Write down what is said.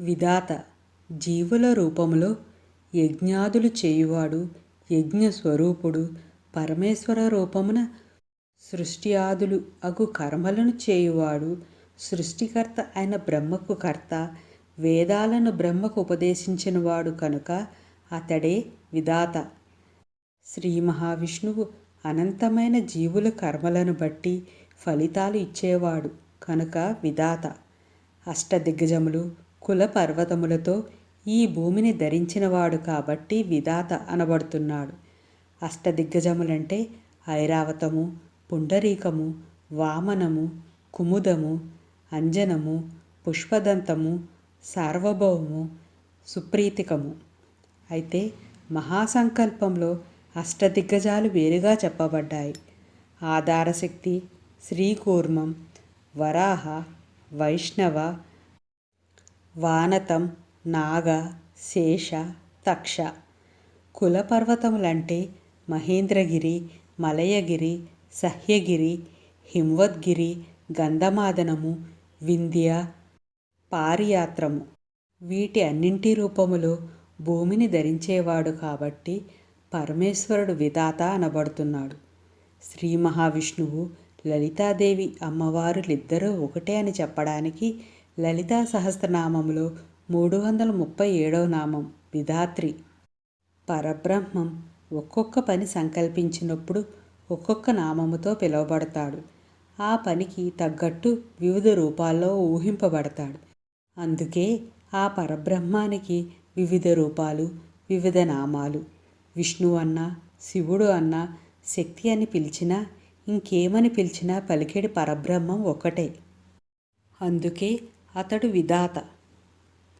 విధాత జీవుల రూపములో యజ్ఞాదులు చేయువాడు యజ్ఞ స్వరూపుడు పరమేశ్వర రూపమున సృష్టి ఆదులు అగు కర్మలను చేయువాడు సృష్టికర్త అయిన బ్రహ్మకు కర్త వేదాలను బ్రహ్మకు ఉపదేశించినవాడు కనుక అతడే విధాత. శ్రీ మహావిష్ణువు అనంతమైన జీవుల కర్మలను బట్టి ఫలితాలు ఇచ్చేవాడు కనుక విధాత. అష్టదిగ్గజములు కుల పర్వతములతో ఈ భూమిని ధరించినవాడు కాబట్టి విధాత అనబడుతున్నాడు. అష్టదిగ్గజములంటే ఐరావతము పుండరీకము వామనము కుముదము అంజనము పుష్పదంతము సార్వభౌము సుప్రీతికము. అయితే మహాసంకల్పంలో అష్టదిగ్గజాలు వేరుగా చెప్పబడ్డాయి. ఆధారశక్తి శ్రీకూర్మం వరాహ వైష్ణవ వానతం నాగ శేష తక్ష. కులపర్వతములంటే మహేంద్రగిరి మలయగిరి సహ్యగిరి హిమవద్గిరి గంధమాదనము వింధ్య పారియాత్రము. వీటి అన్నింటి రూపములో భూమిని ధరించేవాడు కాబట్టి పరమేశ్వరుడు విధాత అనబడుతున్నాడు. శ్రీ మహావిష్ణువు లలితాదేవి అమ్మవారులిద్దరూ ఒకటే అని చెప్పడానికి లలితా సహస్రనామములో మూడు వందల ముప్పై ఏడవ నామం విధాత్రి. పరబ్రహ్మం ఒక్కొక్క పని సంకల్పించినప్పుడు ఒక్కొక్క నామముతో పిలువబడతాడు. ఆ పనికి తగ్గట్టు వివిధ రూపాల్లో ఊహింపబడతాడు. అందుకే ఆ పరబ్రహ్మానికి వివిధ రూపాలు వివిధ నామాలు. విష్ణు అన్నా శివుడు అన్నా శక్తి అని పిలిచినా ఇంకేమని పిలిచినా పలికేడు పరబ్రహ్మం ఒక్కటే. అందుకే అతడు విధాత.